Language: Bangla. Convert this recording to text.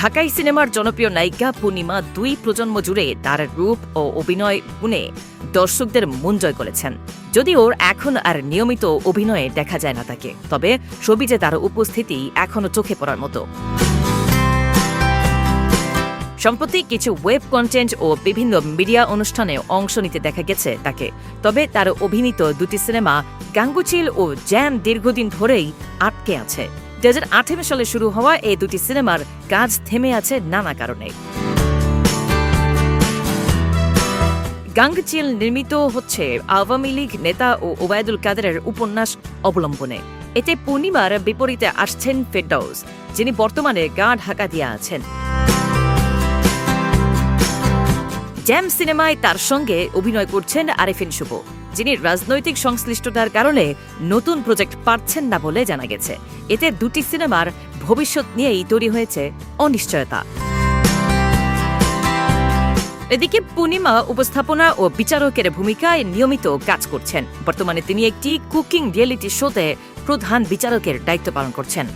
ঢাকাই সিনেমার জনপ্রিয় নায়িকা পূর্ণিমা দুই প্রজন্ম জুড়ে তার রূপ ও অভিনয় গুণে দর্শকদের মন জয় করেছেন। যদিও এখন আর নিয়মিত অভিনয়ে দেখা যায় না তাকে, তবে ছবিতে তার উপস্থিতি এখনও চোখে পড়ার মতো। সম্প্রতি কিছু ওয়েব কন্টেন্ট ও বিভিন্ন মিডিয়া অনুষ্ঠানে অংশ নিতে দেখা গেছে তাকে, তবে তার অভিনীত দুটি সিনেমা গাঙ্গুচিল ও জ্যাম দীর্ঘদিন ধরেই আটকে আছে। দু হাজার আঠেরো সালে শুরু হওয়া এই দুটি সিনেমার কাজ থেমে আছে নানা কারণে। গাঙ্গচিল নির্মিত হচ্ছে আওয়ামী লীগ নেতা ও ওবায়দুল কাদেরের উপন্যাস অবলম্বনে। এতে পূর্ণিমার বিপরীতে আসছেন ফেরদৌস, যিনি বর্তমানে গা ঢাকা দিয়ে আছেন। জ্যাম সিনেমায় তার সঙ্গে অভিনয় করছেন আরিফিন শুভ। যিনি রাজনৈতিক সংশ্লিষ্টতার কারণে নতুন প্রজেক্ট পাচ্ছেন না বলে জানা গেছে। এতে দুটি সিনেমার ভবিষ্যৎ নিয়েই তৈরি হয়েছে অনিশ্চয়তা। এদিকে পূর্ণিমা উপস্থাপনা ও বিচারকের ভূমিকায় নিয়মিত কাজ করছেন। বর্তমানে তিনি একটি কুকিং রিয়েলিটি শোতে প্রধান বিচারকের দায়িত্ব পালন করছেন।